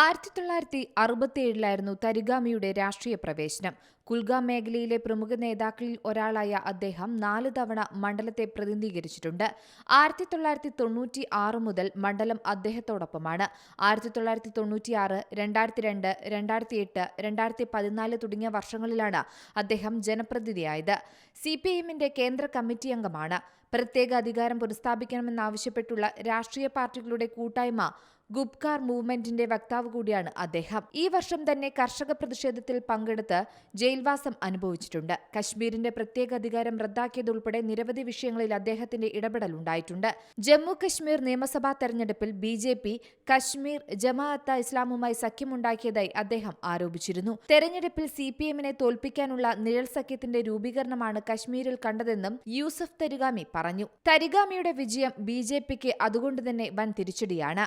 ആയിരത്തി തൊള്ളായിരത്തി അറുപത്തിയേഴിലായിരുന്നു തരിഗാമിയുടെ രാഷ്ട്രീയ പ്രവേശനം. കുൽഗാം മേഖലയിലെ പ്രമുഖ നേതാക്കളിൽ ഒരാളായ അദ്ദേഹം നാല് തവണ മണ്ഡലത്തെ പ്രതിനിധീകരിച്ചിട്ടുണ്ട്. ആയിരത്തി തൊള്ളായിരത്തി തൊണ്ണൂറ്റി ആറ് മുതൽ മണ്ഡലം അദ്ദേഹത്തോടൊപ്പമാണ്. ആയിരത്തി തൊള്ളായിരത്തി തൊണ്ണൂറ്റിയാറ് രണ്ടായിരത്തി രണ്ട് രണ്ടായിരത്തി എട്ട് രണ്ടായിരത്തി പതിനാല് തുടങ്ങിയ വർഷങ്ങളിലാണ് അദ്ദേഹം ജനപ്രതിനിധിയായത്. സി പി എമ്മിന്റെ കേന്ദ്ര കമ്മിറ്റി അംഗമാണ്. പ്രത്യേക അധികാരം പുനഃസ്ഥാപിക്കണമെന്നാവശ്യപ്പെട്ടുള്ള രാഷ്ട്രീയ പാർട്ടികളുടെ കൂട്ടായ്മ ഗുപ്കാർ മൂവ്മെന്റിന്റെ വക്താവ് കൂടിയാണ് അദ്ദേഹം. ഈ വർഷം തന്നെ കർഷക പ്രതിഷേധത്തിൽ പങ്കെടുത്ത് ജയിൽവാസം അനുഭവിച്ചിട്ടുണ്ട്. കശ്മീരിന്റെ പ്രത്യേക അധികാരം റദ്ദാക്കിയതുൾപ്പെടെ നിരവധി വിഷയങ്ങളിൽ അദ്ദേഹത്തിന്റെ ഇടപെടൽ ഉണ്ടായിട്ടുണ്ട്. ജമ്മു കശ്മീർ നിയമസഭാ തെരഞ്ഞെടുപ്പിൽ B J P Kashmir Jamaat ഇസ്ലാമുമായി സഖ്യമുണ്ടാക്കിയതായി അദ്ദേഹം ആരോപിച്ചിരുന്നു. തെരഞ്ഞെടുപ്പിൽ സി പി എമ്മിനെ തോൽപ്പിക്കാനുള്ള നിഴൽ സഖ്യത്തിന്റെ രൂപീകരണമാണ് കശ്മീരിൽ കണ്ടതെന്നും യൂസഫ് തരിഗാമി പറഞ്ഞു. തരിഗാമിയുടെ വിജയം ബി ജെ പിക്ക് അതുകൊണ്ട് തന്നെ വൻ തിരിച്ചടിയാണ്.